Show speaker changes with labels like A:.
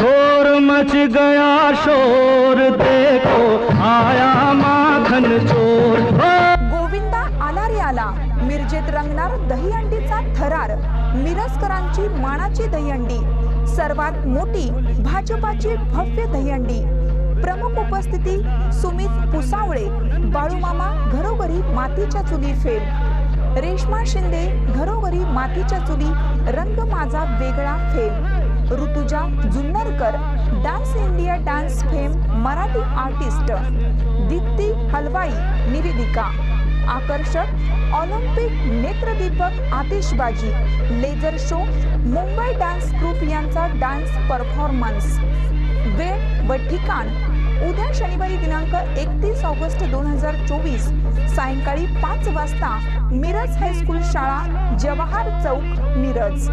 A: शोर much गया शोर देखो आया माखन चोर।
B: गोविंदा आला रे आला मिरजेत रंगणार दहीहंडीचा थरार मिरजकरांची मानाची दहीहंडी सर्वात मोठी भाजपाची भव्य दहीहंडी. प्रमुख उपस्थिती सुमित पुसावळे बाळूमामा घरोघरी मातीच्या चुली फेल. रेश्मा शिंदे घरोघरी मातीच्या चुली रंग माझा वेगळा fail. Rutuja Junnarkar dance India dance fame Marathi artist Deepti Halwai निवेदिका आकर्षक ऑलिम्पिक नेत्रदीपक आतिषबाजी laser show Mumbai dance group यांचा डान्स परफॉर्मन्स वेळ व ठिकाण. उद्या शनिवारी दिनांक एकतीस ऑगस्ट दोन हजार चोवीस सायंकाळी पाच वाजता मिरज हायस्कूल शाळा जवाहर चौक मिरज.